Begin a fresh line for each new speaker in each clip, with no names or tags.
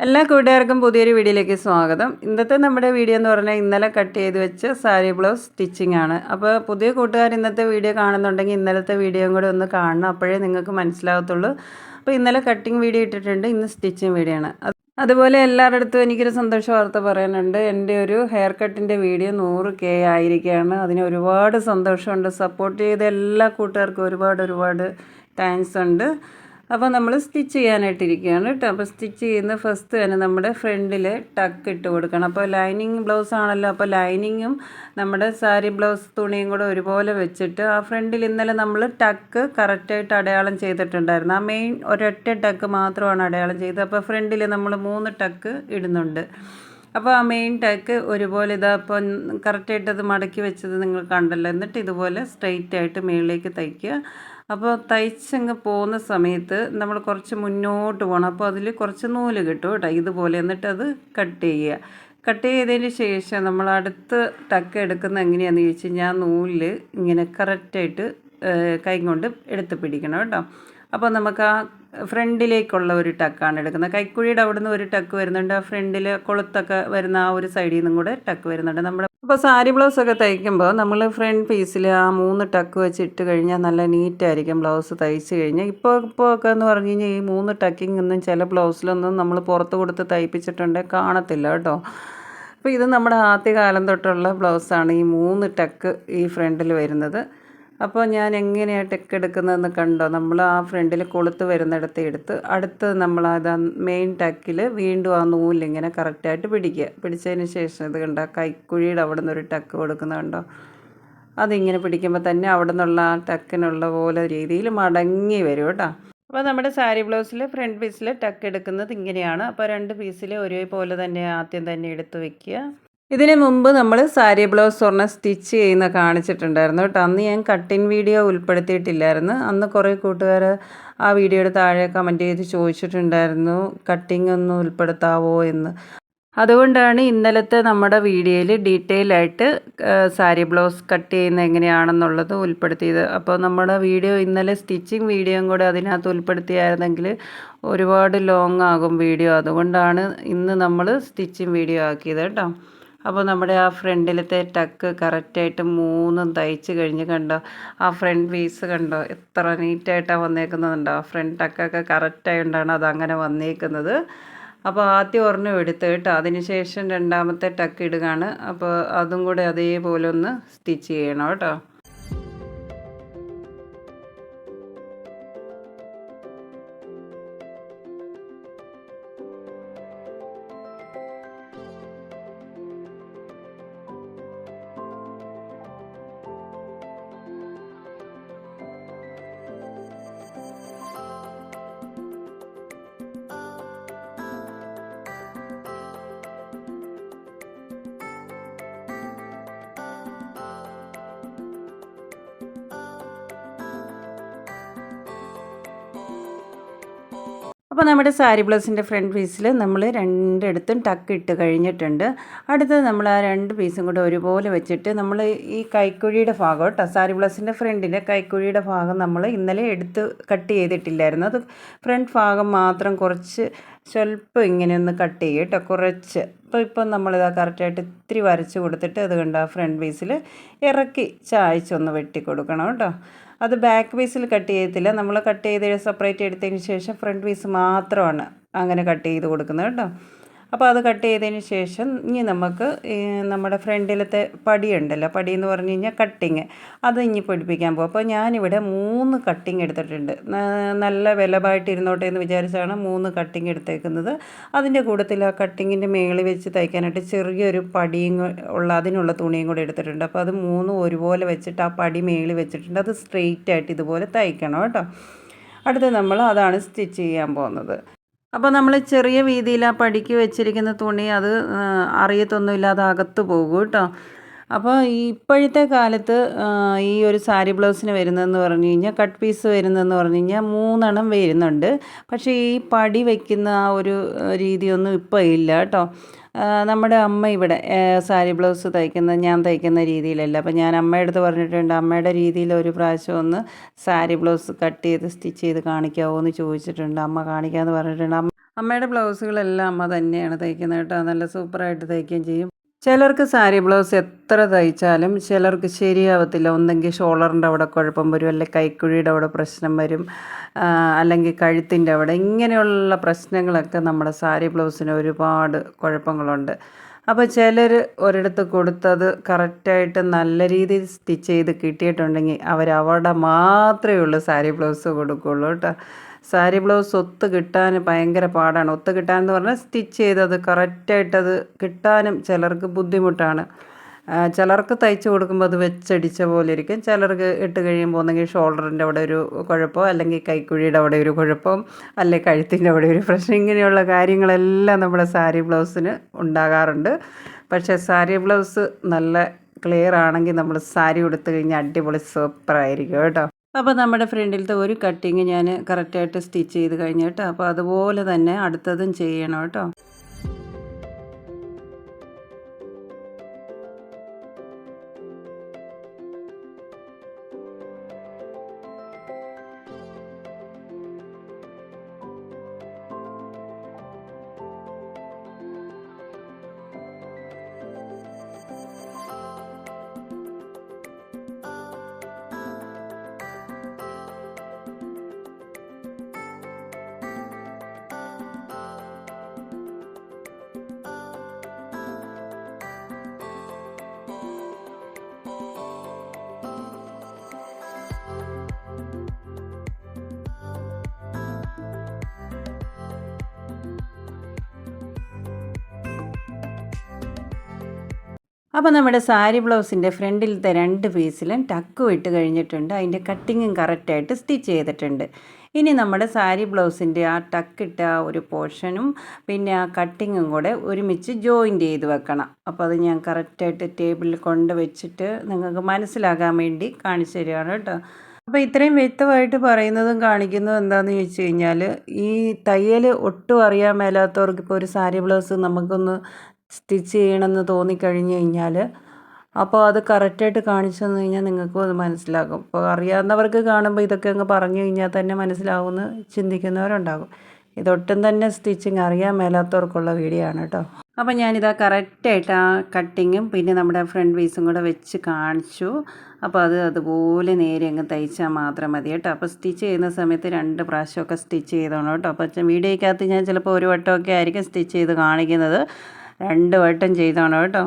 എല്ലാ കൂട്ടുകാർക്കും പുതിയൊരു വീഡിയോയിലേക്ക് സ്വാഗതം. ഇന്നത്തെ നമ്മുടെ വീഡിയോ എന്ന് പറഞ്ഞാൽ ഇന്നലെ കട്ട് ചെയ്ത് വെച്ച സാരി ബ്ലൗസ് സ്റ്റിച്ചിങ് ആണ്. അപ്പോൾ പുതിയ കൂട്ടുകാർ ഇന്നത്തെ വീഡിയോ കാണുന്നുണ്ടെങ്കിൽ ഇന്നലത്തെ വീഡിയോയും കൂടെ ഒന്ന് കാണണം. അപ്പോഴേ നിങ്ങൾക്ക് മനസ്സിലാകത്തുള്ളൂ അപ്പോൾ ഇന്നലെ കട്ടിങ് വീഡിയോ ഇട്ടിട്ടുണ്ട്. ഇന്ന് സ്റ്റിച്ചിങ് വീഡിയോ ആണ്. അതുപോലെ എല്ലാവരുടെ അടുത്തും എനിക്കൊരു സന്തോഷ വാർത്ത പറയാനുണ്ട്. എന്റെ ഒരു ഹെയർ കട്ടിന്റെ വീഡിയോ നൂറ് കെ ആയിരിക്കുകയാണ്. അതിന് ഒരുപാട് സന്തോഷമുണ്ട്. സപ്പോർട്ട് ചെയ്ത എല്ലാ കൂട്ടുകാർക്കും ഒരുപാട് ഒരുപാട് താങ്ക്സ് ഉണ്ട്. അപ്പോൾ നമ്മൾ സ്റ്റിച്ച് ചെയ്യാനായിട്ടിരിക്കുകയാണ് കേട്ടോ. അപ്പോൾ സ്റ്റിച്ച് ചെയ്യുന്ന ഫസ്റ്റ് തന്നെ നമ്മുടെ ഫ്രണ്ടിൽ ടക്ക് ഇട്ട് കൊടുക്കണം. അപ്പോൾ ലൈനിങ് ബ്ലൗസ് ആണല്ലോ അപ്പോൾ ലൈനിങ്ങും നമ്മുടെ സാരി ബ്ലൗസ് തുണിയും കൂടെ ഒരുപോലെ വെച്ചിട്ട് ആ ഫ്രണ്ടിൽ ഇന്നലെ നമ്മൾ ടക്ക് കറക്റ്റായിട്ട് അടയാളം ചെയ്തിട്ടുണ്ടായിരുന്നു. ആ മെയിൻ ഒരൊറ്റ ടക്ക് മാത്രമാണ് അടയാളം ചെയ്തത്. അപ്പോൾ ഫ്രണ്ടിൽ നമ്മൾ മൂന്ന് ടക്ക് ഇടുന്നുണ്ട്. അപ്പോൾ ആ മെയിൻ ടക്ക് ഒരുപോലെ ഇതാ അപ്പോൾ കറക്റ്റായിട്ട് അത് മടക്കി വെച്ചത് നിങ്ങൾ കണ്ടല്ലോ. എന്നിട്ട് ഇതുപോലെ സ്ട്രെയിറ്റ് ആയിട്ട് മുകളിലേക്ക് തയ്ക്കുക. അപ്പോൾ തയ്ച്ചങ്ങ് പോകുന്ന സമയത്ത് നമ്മൾ കുറച്ച് മുന്നോട്ട് പോകണം. അപ്പോൾ അതിൽ കുറച്ച് നൂൽ കിട്ടും കേട്ടോ ഇതുപോലെ. എന്നിട്ട് അത് കട്ട് ചെയ്യുക. കട്ട് ചെയ്തതിന് ശേഷം നമ്മൾ അടുത്ത് ടക്ക് എടുക്കുന്ന എങ്ങനെയാണെന്ന് ചോദിച്ചു കഴിഞ്ഞാൽ നൂലിൽ ഇങ്ങനെ കറക്റ്റായിട്ട് കൈ കൊണ്ട് എടുത്ത് പിടിക്കണം കേട്ടോ. അപ്പോൾ നമുക്ക് ആ ഫ്രണ്ടിലേക്കുള്ള ഒരു ടക്കാണ് എടുക്കുന്നത്. കൈക്കുഴിയുടെ അവിടെ നിന്ന് ഒരു ടക്ക് വരുന്നുണ്ട്. ആ ഫ്രണ്ടിൽ കൊളുത്തൊക്കെ വരുന്ന ആ ഒരു സൈഡിൽ നിന്നും കൂടെ ടക്ക് വരുന്നുണ്ട്. നമ്മുടെ അപ്പോൾ സാരി ബ്ലൗസൊക്കെ തയ്ക്കുമ്പോൾ നമ്മൾ ഫ്രണ്ട് പീസിൽ ആ മൂന്ന് ടക്ക് വെച്ചിട്ട് കഴിഞ്ഞാൽ നല്ല നീറ്റായിരിക്കും ബ്ലൗസ് തയ്ച്ച് കഴിഞ്ഞാൽ ഇപ്പോൾ ഇപ്പോൾ ഒക്കെ എന്ന് പറഞ്ഞു കഴിഞ്ഞാൽ ഈ മൂന്ന് ടക്കിംഗ് ഒന്നും ചില ബ്ലൗസിലൊന്നും നമ്മൾ പുറത്ത് കൊടുത്ത് തയ്പ്പിച്ചിട്ടുണ്ടെങ്കിൽ കാണത്തില്ല കേട്ടോ. അപ്പോൾ ഇത് നമ്മുടെ ആദ്യകാലം തൊട്ടുള്ള ബ്ലൗസാണ് ഈ മൂന്ന് ടക്ക് ഈ ഫ്രണ്ടിൽ വരുന്നത്. അപ്പോൾ ഞാൻ എങ്ങനെയാണ് ടെക്ക് എടുക്കുന്നതെന്ന് കണ്ടോ? നമ്മൾ ആ ഫ്രണ്ടിൽ കൊളുത്ത് വരുന്നിടത്ത് എടുത്ത് അടുത്ത് നമ്മൾ അത് മെയിൻ ടക്കിൽ വീണ്ടും ആ നൂലിങ്ങനെ കറക്റ്റായിട്ട് പിടിക്കുക. പിടിച്ചതിന് ശേഷം ഇത് കണ്ടോ? കൈക്കുഴിയുടെ അവിടെ നിന്ന് ഒരു ടക്ക് കൊടുക്കുന്നത് കണ്ടോ? അതിങ്ങനെ പിടിക്കുമ്പോൾ തന്നെ അവിടെ നിന്നുള്ള ആ ടക്കിനുള്ള പോലെ രീതിയിൽ മടങ്ങി വരും കേട്ടോ. അപ്പോൾ നമ്മുടെ സാരി ബ്ലൗസിൽ ഫ്രണ്ട് പീസിൽ ടക്ക് എടുക്കുന്നത് ഇങ്ങനെയാണ്. അപ്പോൾ രണ്ട് പീസിൽ ഒരേപോലെ തന്നെ ആദ്യം തന്നെ എടുത്ത് വെക്കുക. ഇതിന് മുമ്പ് നമ്മൾ സാരി ബ്ലൗസ് ഒരെണ്ണം സ്റ്റിച്ച് ചെയ്യുന്ന കാണിച്ചിട്ടുണ്ടായിരുന്നു കേട്ടോ. അന്ന് ഞാൻ കട്ടിങ് വീഡിയോ ഉൾപ്പെടുത്തിയിട്ടില്ലായിരുന്നു. അന്ന് കുറേ കൂട്ടുകാർ ആ വീഡിയോയുടെ താഴെ കമന്റ് ചെയ്ത് ചോദിച്ചിട്ടുണ്ടായിരുന്നു കട്ടിങ് ഒന്ന് ഉൾപ്പെടുത്താവോ എന്ന്. അതുകൊണ്ടാണ് ഇന്നലത്തെ നമ്മുടെ വീഡിയോയിൽ ഡീറ്റെയിൽ ആയിട്ട് സാരി ബ്ലൗസ് കട്ട് ചെയ്യുന്ന എങ്ങനെയാണെന്നുള്ളത് ഉൾപ്പെടുത്തിയത്. അപ്പോൾ നമ്മുടെ വീഡിയോ ഇന്നലെ സ്റ്റിച്ചിങ് വീഡിയോയും കൂടെ അതിനകത്ത് ഉൾപ്പെടുത്തിയായിരുന്നെങ്കിൽ ഒരുപാട് ലോങ് ആകും വീഡിയോ. അതുകൊണ്ടാണ് ഇന്ന് നമ്മൾ സ്റ്റിച്ചിങ് വീഡിയോ ആക്കിയത് കേട്ടോ. അപ്പോൾ നമ്മുടെ ആ ഫ്രണ്ടിലത്തെ ടക്ക് കറക്റ്റായിട്ട് മൂന്നും തയ്ച്ച് കഴിഞ്ഞ് കണ്ടോ ആ ഫ്രണ്ട് പീസ് കണ്ടോ എത്ര നീറ്റായിട്ടാണ് വന്നേക്കുന്നതുണ്ടോ. ഫ്രണ്ട് ടക്കൊക്കെ കറക്റ്റായി ഉണ്ടാണ് അതങ്ങനെ വന്നേക്കുന്നത്. അപ്പോൾ ആദ്യം ഒരെണ്ണം എടുത്ത് കേട്ടോ. അതിനുശേഷം രണ്ടാമത്തെ ടക്ക് ഇടുകയാണ്. അപ്പോൾ അതും കൂടെ അതേപോലെ ഒന്ന് സ്റ്റിച്ച് ചെയ്യണം കേട്ടോ. അപ്പോൾ നമ്മുടെ സാരി ബ്ലൗസിന്റെ ഫ്രണ്ട് പീസിൽ നമ്മൾ രണ്ടിടത്തും ടക്ക് ഇട്ട് കഴിഞ്ഞിട്ടുണ്ട്. അടുത്തത് നമ്മൾ ആ രണ്ട് പീസും കൂടെ ഒരുപോലെ വെച്ചിട്ട് നമ്മൾ ഈ കൈക്കുഴിയുടെ ഭാഗം കേട്ടോ സാരി ബ്ലൗസിന്റെ ഫ്രണ്ടിന്റെ കൈക്കുഴിയുടെ ഭാഗം നമ്മൾ ഇന്നലെ എടുത്ത് കട്ട് ചെയ്തിട്ടില്ലായിരുന്നു. അത് ഫ്രണ്ട് ഭാഗം മാത്രം കുറച്ച് സ്വല്പം ഇങ്ങനെ ഒന്ന് കട്ട് ചെയ്യും കേട്ടോ കുറച്ച്. അപ്പോൾ ഇപ്പം നമ്മളിതാ കറക്റ്റായിട്ട് ഇത്തിരി വരച്ച് കൊടുത്തിട്ട് അത് ആ ഫ്രണ്ട് പീസിൽ ഇറക്കി ചായച്ചൊന്ന് വെട്ടി കൊടുക്കണം കേട്ടോ. അത് ബാക്ക് പീസിൽ കട്ട് ചെയ്യത്തില്ല. നമ്മൾ കട്ട് ചെയ്ത് സെപ്പറേറ്റ് എടുത്തതിന് ശേഷം ഫ്രണ്ട് പീസ് മാത്രമാണ് അങ്ങനെ കട്ട് ചെയ്ത് കൊടുക്കുന്നത് കേട്ടോ. അപ്പോൾ അത് കട്ട് ചെയ്തതിന് ശേഷം ഇനി നമുക്ക് നമ്മുടെ ഫ്രണ്ടിലത്തെ പടിയുണ്ടല്ലോ പടി എന്ന് പറഞ്ഞു കഴിഞ്ഞാൽ കട്ടിങ്. അത് ഇനി പിടിപ്പിക്കാൻ പോകും അപ്പോൾ ഞാനിവിടെ മൂന്ന് കട്ടിങ് എടുത്തിട്ടുണ്ട്. നല്ല വിലപായിട്ട് ഇരുന്നോട്ടെ എന്ന് വിചാരിച്ചാണ് മൂന്ന് കട്ടിങ് എടുത്തേക്കുന്നത്. അതിന്റെ കൂട്ടത്തിൽ ആ കട്ടിങ്ങിന്റെ മേളിൽ വെച്ച് തയ്ക്കാനായിട്ട് ചെറിയൊരു പടിയും ഉള്ള അതിനുള്ള തുണിയും കൂടെ എടുത്തിട്ടുണ്ട്. അപ്പോൾ അത് മൂന്നും ഒരുപോലെ വെച്ചിട്ട് ആ പടി മേളിൽ വെച്ചിട്ടുണ്ട്. അത് സ്ട്രെയിറ്റ് ആയിട്ട് ഇതുപോലെ തയ്ക്കണം കേട്ടോ. അടുത്ത് നമ്മൾ അതാണ് സ്റ്റിച്ച് ചെയ്യാൻ പോകുന്നത്. അപ്പോൾ നമ്മൾ ചെറിയ വീതിയിൽ ആ പടിക്ക് വെച്ചിരിക്കുന്ന തുണി അത് അറിയത്തൊന്നുമില്ലാതെ അകത്ത് പോകും കേട്ടോ. അപ്പോൾ ഇപ്പോഴത്തെ കാലത്ത് ഈ ഒരു സാരി ബ്ലൗസിന് വരുന്നതെന്ന് പറഞ്ഞു കഴിഞ്ഞാൽ കട്ട് പീസ് വരുന്നതെന്ന് പറഞ്ഞു കഴിഞ്ഞാൽ മൂന്നെണ്ണം വരുന്നുണ്ട്. പക്ഷേ ഈ പടി വയ്ക്കുന്ന ആ ഒരു രീതിയൊന്നും ഇപ്പോൾ ഇല്ല കേട്ടോ. നമ്മുടെ അമ്മ ഇവിടെ സാരി ബ്ലൗസ് തയ്ക്കുന്ന ഞാൻ തയ്ക്കുന്ന രീതിയിലല്ല. അപ്പോൾ ഞാൻ അമ്മയടുത്ത് പറഞ്ഞിട്ടുണ്ട് അമ്മയുടെ രീതിയിൽ ഒരു പ്രാവശ്യം ഒന്ന് സാരി ബ്ലൗസ് കട്ട് ചെയ്ത് സ്റ്റിച്ച് ചെയ്ത് കാണിക്കാമോ എന്ന് ചോദിച്ചിട്ടുണ്ട്. അമ്മ കാണിക്കാമെന്ന് പറഞ്ഞിട്ടുണ്ട്. അമ്മയുടെ ബ്ലൗസുകളെല്ലാം അമ്മ തന്നെയാണ് തയ്ക്കുന്നത് കേട്ടോ. നല്ല സൂപ്പറായിട്ട് തയ്ക്കുകയും ചെയ്യും. ചിലർക്ക് സാരി ബ്ലൗസ് എത്ര തയ്ച്ചാലും ചിലർക്ക് ശരിയാവത്തില്ല. ഒന്നെങ്കിൽ ഷോളറിന്റെ അവിടെ കുഴപ്പം വരും അല്ലെങ്കിൽ കൈക്കുഴിയുടെ അവിടെ പ്രശ്നം വരും അല്ലെങ്കിൽ കഴുത്തിന്റെ അവിടെ. ഇങ്ങനെയുള്ള പ്രശ്നങ്ങളൊക്കെ നമ്മുടെ സാരി ബ്ലൗസിന് ഒരുപാട് കുഴപ്പങ്ങളുണ്ട്. അപ്പോൾ ചിലർ ഒരിടത്ത് കൊടുത്തത് കറക്റ്റായിട്ട് നല്ല രീതിയിൽ സ്റ്റിച്ച് ചെയ്ത് കിട്ടിയിട്ടുണ്ടെങ്കിൽ അവരവിടെ മാത്രമേ ഉള്ളൂ സാരി ബ്ലൗസ് കൊടുക്കുകയുള്ളൂ കേട്ടോ. സാരി ബ്ലൗസ് ഒത്ത് കിട്ടാൻ ഭയങ്കര പാടാണ്. ഒത്ത് കിട്ടാൻ എന്ന് പറഞ്ഞാൽ സ്റ്റിച്ച് ചെയ്തത് കറക്റ്റായിട്ടത് കിട്ടാനും ചിലർക്ക് ബുദ്ധിമുട്ടാണ്. ചിലർക്ക് തയ്ച്ച് കൊടുക്കുമ്പോൾ അത് വെച്ചടിച്ച പോലെ ഇരിക്കും. ചിലർക്ക് ഇട്ട് കഴിയുമ്പോൾ ഒന്നെങ്കിൽ ഷോൾഡറിന്റെ അവിടെ ഒരു കുഴപ്പം അല്ലെങ്കിൽ കൈക്കുഴിയുടെ അവിടെ ഒരു കുഴപ്പം അല്ലെങ്കിൽ കഴുത്തിന്റെ അവിടെ ഒരു പ്രശ്നം. ഇങ്ങനെയുള്ള കാര്യങ്ങളെല്ലാം നമ്മുടെ സാരി ബ്ലൗസിന് ഉണ്ടാകാറുണ്ട്. പക്ഷേ സാരി ബ്ലൗസ് നല്ല ക്ലിയർ ആണെങ്കിൽ നമ്മൾ സാരി ഉടുത്ത് കഴിഞ്ഞാൽ അടിപൊളി സൂപ്പറായിരിക്കും കേട്ടോ. അപ്പോൾ നമ്മുടെ ഫ്രണ്ടിലത്തെ ഒരു കട്ടിങ് ഞാൻ കറക്റ്റായിട്ട് സ്റ്റിച്ച് ചെയ്ത് കഴിഞ്ഞിട്ട് അപ്പോൾ അതുപോലെ തന്നെ അടുത്തതും ചെയ്യണം കേട്ടോ. അപ്പോൾ നമ്മുടെ സാരി ബ്ലൗസിന്റെ ഫ്രണ്ടിലത്തെ രണ്ട് പീസിലും ടക്ക് ഇട്ട് കഴിഞ്ഞിട്ടുണ്ട്. അതിന്റെ കട്ടിങ്ങും കറക്റ്റായിട്ട് സ്റ്റിച്ച് ചെയ്തിട്ടുണ്ട്. ഇനി നമ്മുടെ സാരി ബ്ലൗസിന്റെ ആ ടക്കിട്ട ഒരു പോർഷനും പിന്നെ ആ കട്ടിങ്ങും കൂടെ ഒരുമിച്ച് ജോയിന്റ് ചെയ്ത് വെക്കണം. അപ്പോൾ അത് ഞാൻ കറക്റ്റായിട്ട് ടേബിളിൽ കൊണ്ട് വെച്ചിട്ട് നിങ്ങൾക്ക് മനസ്സിലാകാൻ വേണ്ടി കാണിച്ചു തരികയാണ് കേട്ടോ. അപ്പോൾ ഇത്രയും വ്യക്തമായിട്ട് പറയുന്നതും കാണിക്കുന്നതും എന്താണെന്ന് ചോദിച്ചു കഴിഞ്ഞാൽ ഈ തയ്യൽ ഒട്ടും അറിയാൻ മേലാത്തവർക്ക് ഇപ്പോൾ ഒരു സാരി ബ്ലൗസ് നമുക്കൊന്ന് സ്റ്റിച്ച് ചെയ്യണമെന്ന് തോന്നിക്കഴിഞ്ഞ് കഴിഞ്ഞാൽ അപ്പോൾ അത് കറക്റ്റായിട്ട് കാണിച്ചു തന്നു കഴിഞ്ഞാൽ നിങ്ങൾക്കും അത് മനസ്സിലാകും. അപ്പോൾ അറിയാവുന്നവർക്ക് കാണുമ്പോൾ ഇതൊക്കെ അങ്ങ് പറഞ്ഞു കഴിഞ്ഞാൽ തന്നെ മനസ്സിലാവുമെന്ന് ചിന്തിക്കുന്നവരുണ്ടാകും. ഇതൊട്ടും തന്നെ സ്റ്റിച്ചിങ് അറിയാൻ മേലാത്തവർക്കുള്ള വീഡിയോ ആണ് കേട്ടോ. അപ്പോൾ ഞാനിതാ കറക്റ്റായിട്ട് ആ കട്ടിങ്ങും പിന്നെ നമ്മുടെ ഫ്രണ്ട് പീസും കൂടെ വെച്ച് കാണിച്ചു. അപ്പോൾ അത് അതുപോലെ നേരെ അങ്ങ് തയ്ച്ചാൽ മാത്രം മതി കേട്ടോ. അപ്പോൾ സ്റ്റിച്ച് ചെയ്യുന്ന സമയത്ത് രണ്ട് പ്രാവശ്യമൊക്കെ സ്റ്റിച്ച് ചെയ്തോണം കേട്ടോ. അപ്പോൾ വീഡിയോയ്ക്കകത്ത് ഞാൻ ചിലപ്പോൾ ഒരു വട്ടമൊക്കെ ആയിരിക്കും സ്റ്റിച്ച് ചെയ്ത് കാണിക്കുന്നത്. രണ്ട് വട്ടം ചെയ്തോണം കേട്ടോ.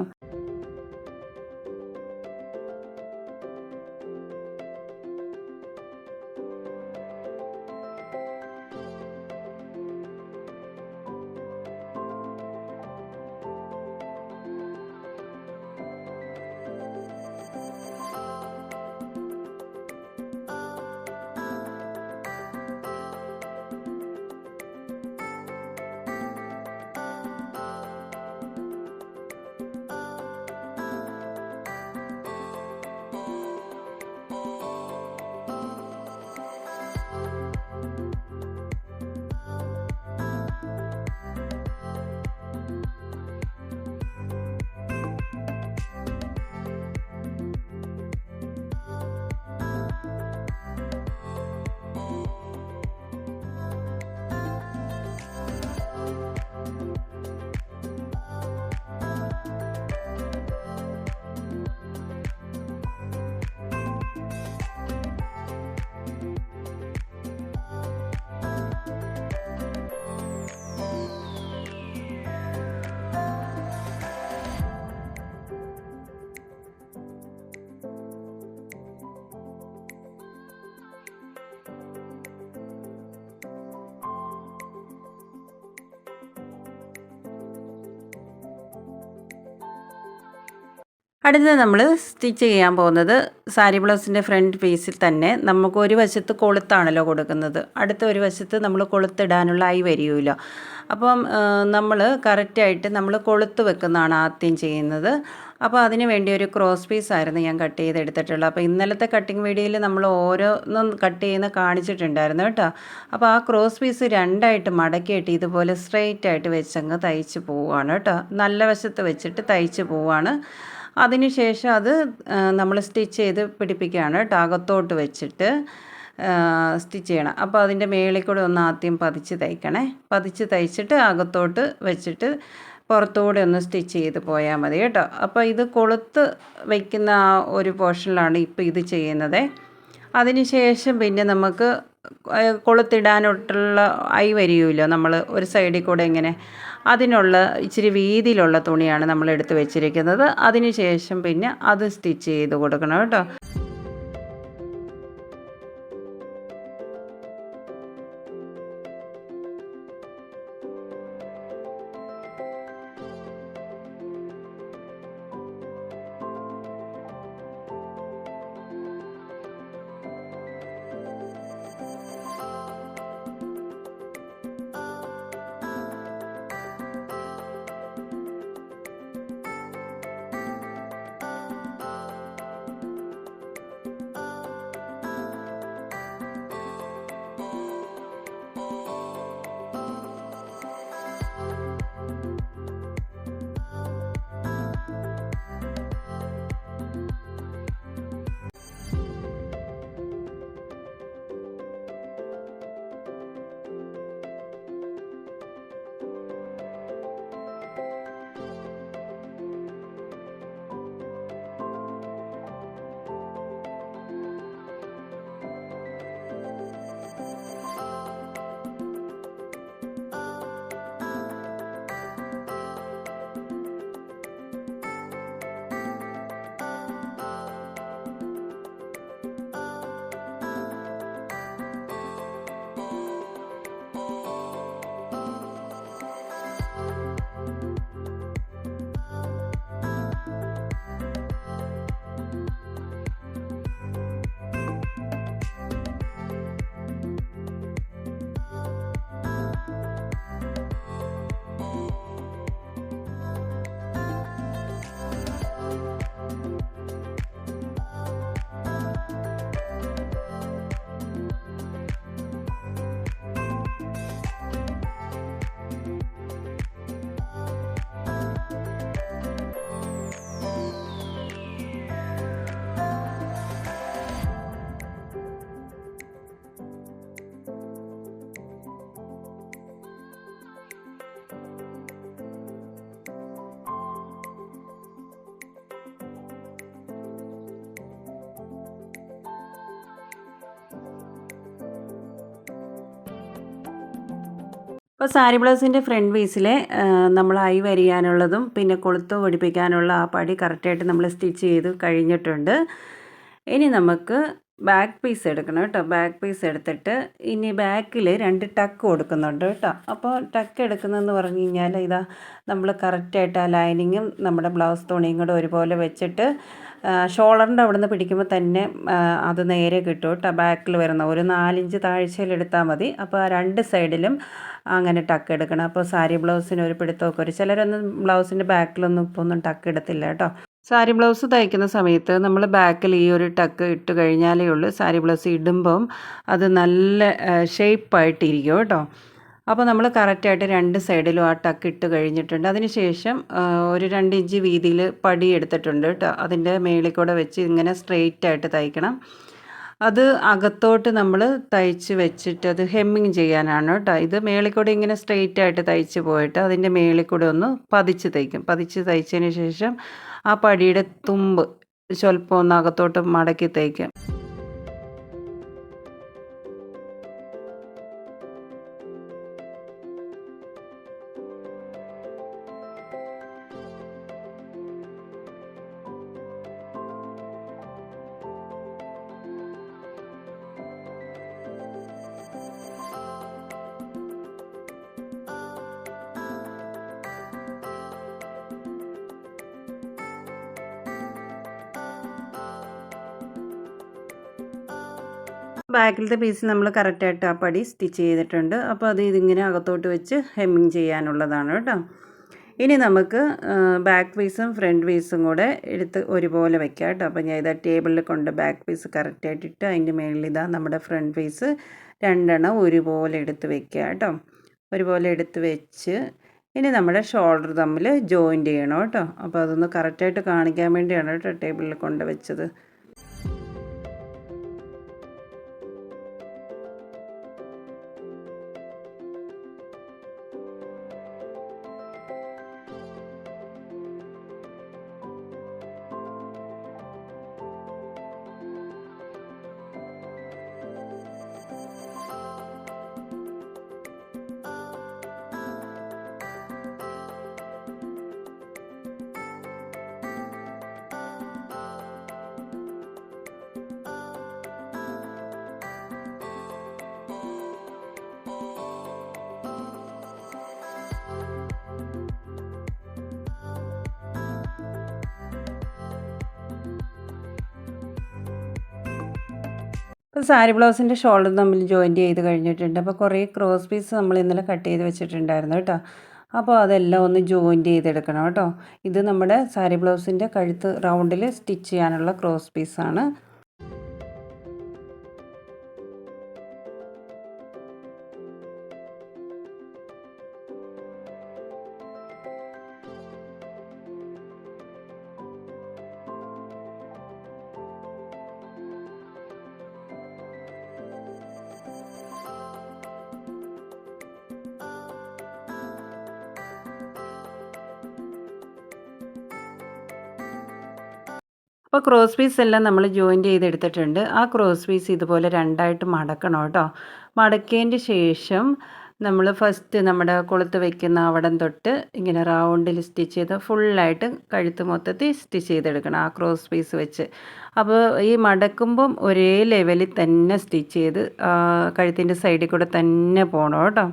അടുത്തത് നമ്മൾ സ്റ്റിച്ച് ചെയ്യാൻ പോകുന്നത് സാരി ബ്ലൗസിന്റെ ഫ്രണ്ട് പീസിൽ തന്നെ നമുക്ക് ഒരു വശത്ത് കൊളുത്താണല്ലോ കൊടുക്കുന്നത്. അടുത്ത ഒരു വശത്ത് നമ്മൾ കൊളുത്തിടാനുള്ള ആയി വരികയില്ല. അപ്പം നമ്മൾ കറക്റ്റായിട്ട് നമ്മൾ കൊളുത്ത് വെക്കുന്നതാണ് ആദ്യം ചെയ്യുന്നത്. അപ്പോൾ അതിന് വേണ്ടി ഒരു ക്രോസ് പീസ് ആയിരുന്നു ഞാൻ കട്ട് ചെയ്തെടുത്തിട്ടുള്ളത്. അപ്പോൾ ഇന്നലത്തെ കട്ടിങ് വീഡിയോയിൽ നമ്മൾ ഓരോന്നും കട്ട് ചെയ്യുന്ന കാണിച്ചിട്ടുണ്ടായിരുന്നു കേട്ടോ. അപ്പോൾ ആ ക്രോസ് പീസ് രണ്ടായിട്ട് മടക്കിയിട്ട് ഇതുപോലെ സ്ട്രെയിറ്റ് ആയിട്ട് വെച്ചങ്ങ് തയ്ച്ച് പോവുകയാണ് കേട്ടോ. നല്ല വശത്ത് വെച്ചിട്ട് തയ്ച്ച് പോവുകയാണ് അതിനുശേഷം അത് നമ്മൾ സ്റ്റിച്ച് ചെയ്ത് പിടിപ്പിക്കുകയാണ് ടാകത്തോട്ട് വെച്ചിട്ട് സ്റ്റിച്ച് ചെയ്യണം. അപ്പോൾ അതിന്റെ മേളിൽ കൂടെ ഒന്ന് ആദ്യം പതിച്ച് തയ്ക്കണേ. പതിച്ച് തയ്ച്ചിട്ട് അകത്തോട്ട് വെച്ചിട്ട് പുറത്തുകൂടെ ഒന്ന് സ്റ്റിച്ച് ചെയ്ത് പോയാൽ മതി കേട്ടോ. അപ്പോൾ ഇത് കൊളുത്ത് വയ്ക്കുന്ന ആ ഒരു പോർഷനിലാണ് ഇപ്പോൾ ഇത് ചെയ്യുന്നത്. അതിനുശേഷം പിന്നെ നമുക്ക് കൊളുത്തിടാനൊട്ടുള്ള ഐ വരികയില്ലോ. നമ്മൾ ഒരു സൈഡിൽ കൂടെ ഇങ്ങനെ അതിനുള്ള ഇച്ചിരി വീതിയിലുള്ള തുണിയാണ് നമ്മൾ എടുത്ത് വെച്ചിരിക്കുന്നത്. അതിന് ശേഷം പിന്നെ അത് സ്റ്റിച്ച് ചെയ്ത് കൊടുക്കണം കേട്ടോ. അപ്പോൾ സാരി ബ്ലൗസിന്റെ ഫ്രണ്ട് പീസിലെ നമ്മൾ ഐ വരിയാനുള്ളതും പിന്നെ കൊളുത്ത് പിടിപ്പിക്കാനുള്ള ആ പടി കറക്റ്റായിട്ട് നമ്മൾ സ്റ്റിച്ച് ചെയ്ത് കഴിഞ്ഞിട്ടുണ്ട്. ഇനി നമുക്ക് ബാക്ക് പീസ് എടുക്കണം കേട്ടോ. ബാക്ക് പീസ് എടുത്തിട്ട് ഇനി ബാക്കിൽ രണ്ട് ടക്ക് കൊടുക്കുന്നുണ്ട് കേട്ടോ. അപ്പോൾ ടക്ക് എടുക്കുന്നതെന്ന് പറഞ്ഞു കഴിഞ്ഞാൽ ഇതാ നമ്മൾ കറക്റ്റായിട്ട് ആ ലൈനിങ്ങും നമ്മുടെ ബ്ലൗസ് തുണിയും കൂടെ ഒരുപോലെ വെച്ചിട്ട് ഷോളറിന്റെ അവിടെ നിന്ന് പിടിക്കുമ്പോൾ തന്നെ അത് നേരെ കിട്ടും കേട്ടോ. ബാക്കിൽ വരുന്ന ഒരു നാലിഞ്ച് താഴ്ചയിൽ എടുത്താൽ മതി. അപ്പോൾ ആ രണ്ട് സൈഡിലും അങ്ങനെ ടക്ക് എടുക്കണം. അപ്പോൾ സാരി ബ്ലൗസിന് ഒരു പിടുത്തമൊക്കെ ഒരു ചിലരൊന്നും ബ്ലൗസിന്റെ ബാക്കിലൊന്നും ഇപ്പോൾ ഒന്നും ടക്ക് എടുത്തില്ല കേട്ടോ. സാരി ബ്ലൗസ് തയ്ക്കുന്ന സമയത്ത് നമ്മൾ ബാക്കിൽ ഈ ഒരു ടക്ക് ഇട്ട് കഴിഞ്ഞാലേ ഉള്ളൂ. സാരി ബ്ലൗസ് ഇടുമ്പം അത് നല്ല ഷേപ്പായിട്ടിരിക്കും കേട്ടോ. അപ്പോൾ നമ്മൾ കറക്റ്റായിട്ട് രണ്ട് സൈഡിലും ആ ടക്ക് ഇട്ട് കഴിഞ്ഞിട്ടുണ്ട്. അതിനുശേഷം ഒരു രണ്ട് ഇഞ്ച് വീതിയിൽ പടി എടുത്തിട്ടുണ്ട് കേട്ടോ. അതിന്റെ മേളിൽ കൂടെ വെച്ച് ഇങ്ങനെ സ്ട്രെയിറ്റ് ആയിട്ട് തയ്ക്കണം. അത് അകത്തോട്ട് നമ്മൾ തയ്ച്ച് വെച്ചിട്ട് അത് ഹെമ്മിങ് ചെയ്യാനാണ് കേട്ടോ. ഇത് മേളിക്കൂടെ ഇങ്ങനെ സ്ട്രെയിറ്റ് ആയിട്ട് തയ്ച്ച് പോയിട്ട് അതിന്റെ മേളിക്കൂടെ ഒന്ന് പതിച്ച് തയ്ക്കും. പതിച്ച് തയ്ച്ചതിന് ശേഷം ആ പടിയുടെ തുമ്പ് സ്വല്പം ഒന്ന് അകത്തോട്ട് മടക്കി തയ്ക്കും. ബാക്കിലത്തെ പീസ് നമ്മൾ കറക്റ്റായിട്ട് ആ പടി സ്റ്റിച്ച് ചെയ്തിട്ടുണ്ട്. അപ്പോൾ അത് ഇതിങ്ങനെ അകത്തോട്ട് വെച്ച് ഹെമ്മിങ് ചെയ്യാനുള്ളതാണ് കേട്ടോ. ഇനി നമുക്ക് ബാക്ക് പീസും ഫ്രണ്ട് പീസും കൂടെ എടുത്ത് ഒരുപോലെ വെക്കാം കേട്ടോ. അപ്പോൾ ഞാൻ ഇതാ ടേബിളിൽ കൊണ്ട് ബാക്ക് പീസ് കറക്റ്റായിട്ട് ഇട്ട് അതിന്റെ മുകളിൽ ഇതാ നമ്മുടെ ഫ്രണ്ട് പീസ് രണ്ടെണ്ണം ഒരുപോലെ എടുത്ത് വെക്കുക കേട്ടോ. ഒരുപോലെ എടുത്ത് വെച്ച് ഇനി നമ്മുടെ ഷോൾഡർ തമ്മിൽ ജോയിന്റ് ചെയ്യണം കേട്ടോ. അപ്പോൾ അതൊന്ന് കറക്റ്റായിട്ട് കാണിക്കാൻ വേണ്ടിയാണ് കേട്ടോ ടേബിളിൽ കൊണ്ട് വെച്ചത്. സാരി ബ്ലൗസിന്റെ ഷോൾഡർ തമ്മിൽ ജോയിന്റ് ചെയ്ത് കഴിഞ്ഞിട്ടുണ്ട്. അപ്പോൾ കുറേ ക്രോസ് പീസ് നമ്മൾ ഇന്നലെ കട്ട് ചെയ്ത് വെച്ചിട്ടുണ്ടായിരുന്നു കേട്ടോ. അപ്പോൾ അതെല്ലാം ഒന്ന് ജോയിന്റ് ചെയ്തെടുക്കണം കേട്ടോ. ഇത് നമ്മുടെ സാരി ബ്ലൗസിന്റെ കഴുത്ത് റൗണ്ടിൽ സ്റ്റിച്ച് ചെയ്യാനുള്ള ക്രോസ് പീസാണ്. അപ്പോൾ ക്രോസ് പീസ് എല്ലാം നമ്മൾ ജോയിന്റ് ചെയ്തെടുത്തിട്ടുണ്ട്. ആ ക്രോസ് പീസ് ഇതുപോലെ രണ്ടായിട്ട് മടക്കണം കേട്ടോ. മടക്കിയതിന്റെ ശേഷം നമ്മൾ ഫസ്റ്റ് നമ്മുടെ കൊളുത്ത് വയ്ക്കുന്ന അവിടം തൊട്ട് ഇങ്ങനെ റൗണ്ടിൽ സ്റ്റിച്ച് ചെയ്ത് ഫുള്ളായിട്ട് കഴുത്ത് മൊത്തത്തിൽ സ്റ്റിച്ച് ചെയ്തെടുക്കണം ആ ക്രോസ് പീസ് വെച്ച്. അപ്പോൾ ഈ മടക്കുമ്പം ഒരേ ലെവലിൽ തന്നെ സ്റ്റിച്ച് ചെയ്ത് കഴുത്തിന്റെ സൈഡിൽ കൂടെ തന്നെ പോകണം കേട്ടോ.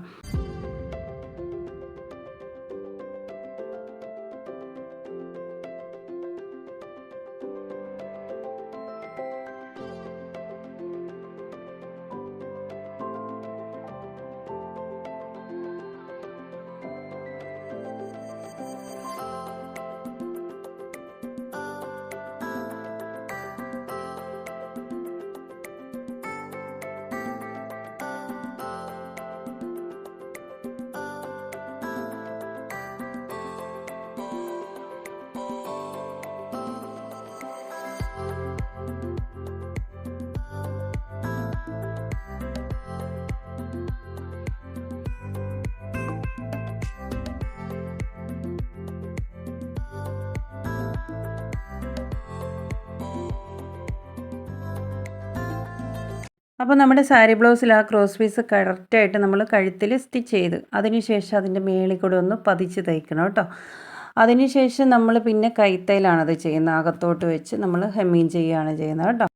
അപ്പോൾ നമ്മുടെ സാരി ബ്ലൗസിൽ ആ ക്രോസ് പീസ് കറക്റ്റായിട്ട് നമ്മൾ കഴുത്തിൽ സ്റ്റിച്ച് ചെയ്ത് അതിനുശേഷം അതിന്റെ മേളിൽ കൂടെ ഒന്ന് പതിച്ച് തയ്ക്കണം കേട്ടോ. അതിനുശേഷം നമ്മൾ പിന്നെ കൈത്തയിലാണത് ചെയ്യുന്നത്. അകത്തോട്ട് വെച്ച് നമ്മൾ ഹെമ്മീൻ ചെയ്യുകയാണ് ചെയ്യുന്നത് കേട്ടോ.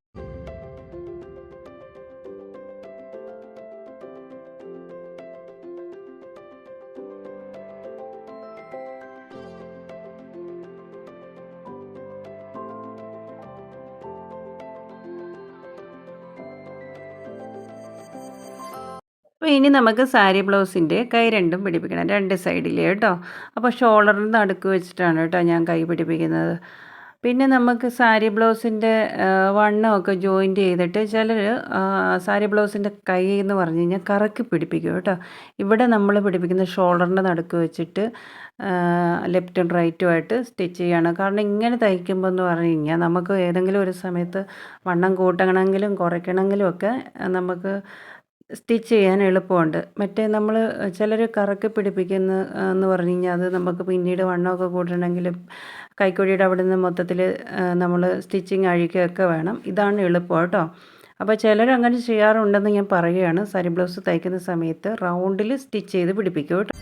അപ്പോൾ ഇനി നമുക്ക് സാരി ബ്ലൗസിന്റെ കൈ രണ്ടും പിടിപ്പിക്കണം. രണ്ട് സൈഡിൽ കേട്ടോ. അപ്പോൾ ഷോൾഡറിന് നടുക്ക് വെച്ചിട്ടാണ് കേട്ടോ ഞാൻ കൈ പിടിപ്പിക്കുന്നത്. പിന്നെ നമുക്ക് സാരി ബ്ലൗസിന്റെ വണ്ണമൊക്കെ ജോയിന്റ് ചെയ്തിട്ട് ചിലർ സാരി ബ്ലൗസിന്റെ കൈ എന്ന് പറഞ്ഞു കഴിഞ്ഞാൽ കറക്കി പിടിപ്പിക്കും കേട്ടോ. ഇവിടെ നമ്മൾ പിടിപ്പിക്കുന്ന ഷോൾഡറിന്റെ നടുക്ക് വെച്ചിട്ട് ലെഫ്റ്റും റൈറ്റുമായിട്ട് സ്റ്റിച്ച് ചെയ്യണം. കാരണം ഇങ്ങനെ തയ്ക്കുമ്പോൾ എന്ന് പറഞ്ഞു കഴിഞ്ഞാൽ നമുക്ക് ഏതെങ്കിലും ഒരു സമയത്ത് വണ്ണം കൂട്ടണമെങ്കിലും കുറയ്ക്കണമെങ്കിലും ഒക്കെ നമുക്ക് സ്റ്റിച്ച് ചെയ്യാൻ എളുപ്പമുണ്ട്. മറ്റേ നമ്മൾ ചിലർ കറക്കി പിടിപ്പിക്കുന്ന എന്ന് പറഞ്ഞു കഴിഞ്ഞാൽ അത് നമുക്ക് പിന്നീട് വണ്ണമൊക്കെ കൂട്ടണമെങ്കിൽ കൈക്കൊടിയുടെ അവിടെ നിന്ന് മൊത്തത്തിൽ നമ്മൾ സ്റ്റിച്ചിങ് അഴിക്കുകയൊക്കെ വേണം. ഇതാണ് എളുപ്പം കേട്ടോ അപ്പോൾ ചിലർ അങ്ങനെ ചെയ്യാറുണ്ടെന്ന് ഞാൻ പറയുകയാണ്. സാരി ബ്ലൗസ് തയ്ക്കുന്ന സമയത്ത് റൗണ്ടിൽ സ്റ്റിച്ച് ചെയ്ത് പിടിപ്പിക്കും കേട്ടോ.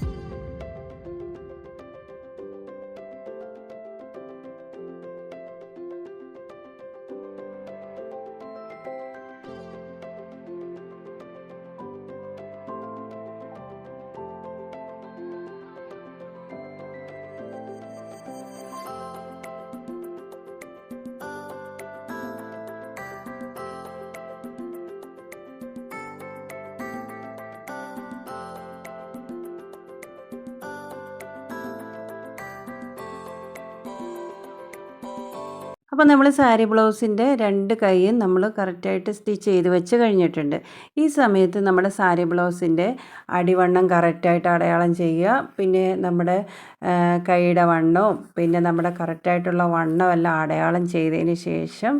അപ്പോൾ നമ്മൾ സാരി ബ്ലൗസിന്റെ രണ്ട് കൈയും നമ്മൾ കറക്റ്റായിട്ട് സ്റ്റിച്ച് ചെയ്ത് വെച്ച് കഴിഞ്ഞിട്ടുണ്ട്. ഈ സമയത്ത് നമ്മുടെ സാരി ബ്ലൗസിന്റെ അടിവണ്ണം കറക്റ്റായിട്ട് അടയാളം ചെയ്യുക. പിന്നെ നമ്മുടെ കൈയുടെ വണ്ണവും പിന്നെ നമ്മുടെ കറക്റ്റായിട്ടുള്ള വണ്ണമെല്ലാം അടയാളം ചെയ്തതിന് ശേഷം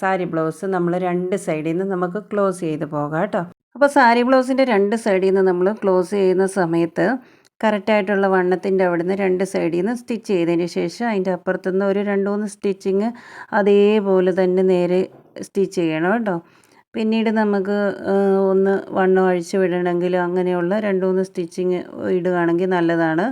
സാരി ബ്ലൗസ് നമ്മൾ രണ്ട് സൈഡിൽ നിന്ന് നമുക്ക് ക്ലോസ് ചെയ്ത് പോകാം കേട്ടോ. അപ്പോൾ സാരി ബ്ലൗസിന്റെ രണ്ട് സൈഡിൽ നിന്ന് നമ്മൾ ക്ലോസ് ചെയ്യുന്ന സമയത്ത് കറക്റ്റായിട്ടുള്ള വണ്ണത്തിന്റെ അവിടെ നിന്ന് രണ്ട് സൈഡിൽ നിന്ന് സ്റ്റിച്ച് ചെയ്തതിന് ശേഷം അതിന്റെ അപ്പുറത്തുനിന്ന് ഒരു രണ്ട് മൂന്ന് സ്റ്റിച്ചിങ് അതേപോലെ തന്നെ നേരെ സ്റ്റിച്ച് ചെയ്യണം കേട്ടോ. പിന്നീട് നമുക്ക് ഒന്ന് വണ്ണം അഴിച്ചു വിടണമെങ്കിൽ അങ്ങനെയുള്ള രണ്ട് മൂന്ന് സ്റ്റിച്ചിങ് ഇടുകയാണെങ്കിൽ നല്ലതാണ്.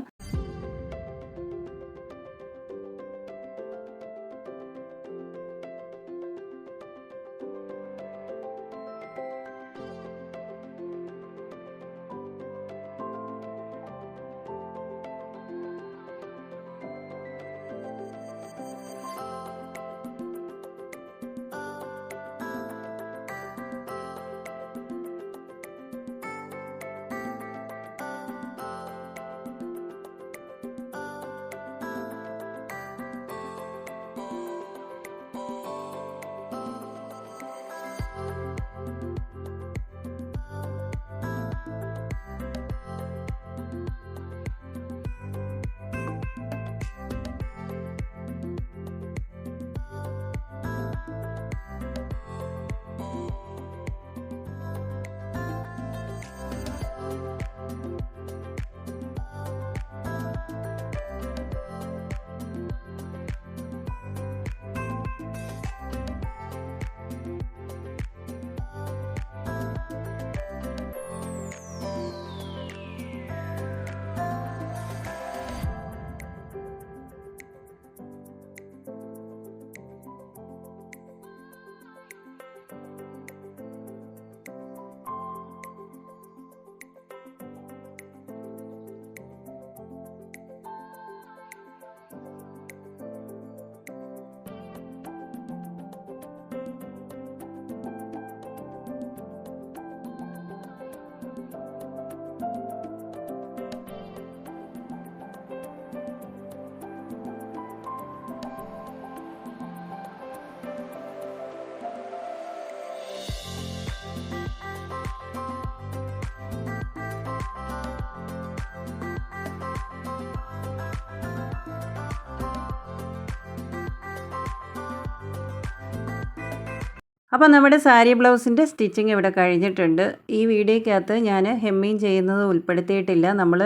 അപ്പോൾ നമ്മുടെ സാരി ബ്ലൗസിന്റെ സ്റ്റിച്ചിങ് ഇവിടെ കഴിഞ്ഞിട്ടുണ്ട്. ഈ വീഡിയോയ്ക്കകത്ത് ഞാൻ ഹെമ്മിങ് ചെയ്യുന്നത് ഉൾപ്പെടുത്തിയിട്ടില്ല. നമ്മൾ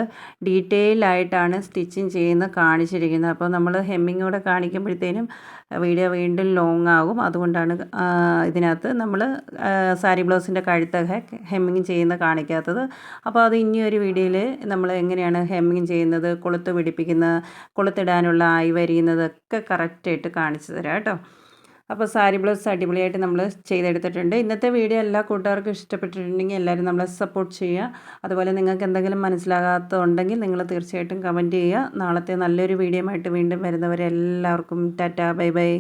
ഡീറ്റെയിൽ ആയിട്ടാണ് സ്റ്റിച്ചിങ് ചെയ്യുന്നത് കാണിച്ചിരിക്കുന്നത്. അപ്പോൾ നമ്മൾ ഹെമ്മിങ് കൂടെ കാണിക്കുമ്പോഴത്തേനും വീഡിയോ വീണ്ടും ലോങ് ആകും. അതുകൊണ്ടാണ് ഇതിനകത്ത് നമ്മൾ സാരി ബ്ലൗസിന്റെ കഴുത്തൊക്കെ ഹെമ്മിങ് ചെയ്യുന്നത് കാണിക്കാത്തത്. അപ്പോൾ അത് ഇനി ഒരു വീഡിയോയിൽ നമ്മൾ എങ്ങനെയാണ് ഹെമ്മിങ് ചെയ്യുന്നത് കൊളുത്ത് പിടിപ്പിക്കുന്നത് കൊളുത്തിടാനുള്ള ആയി വരിയുന്നതൊക്കെ കറക്റ്റായിട്ട് കാണിച്ചു തരാം കേട്ടോ. അപ്പോൾ സാരി ബ്ലൗസ് അടിപൊളിയായിട്ട് നമ്മൾ ചെയ്തെടുത്തിട്ടുണ്ട്. ഇന്നത്തെ വീഡിയോ എല്ലാ കൂട്ടുകാർക്കും ഇഷ്ടപ്പെട്ടിട്ടുണ്ടെങ്കിൽ എല്ലാവരും നമ്മളെ സപ്പോർട്ട് ചെയ്യുക. അതുപോലെ നിങ്ങൾക്ക് എന്തെങ്കിലും മനസ്സിലാകാത്തതുണ്ടെങ്കിൽ നിങ്ങൾ തീർച്ചയായിട്ടും കമന്റ് ചെയ്യുക. നാളത്തെ നല്ലൊരു വീഡിയോ ആയിട്ട് വീണ്ടും വരുന്നവരെ എല്ലാവർക്കും ടാറ്റ ബൈ ബൈ.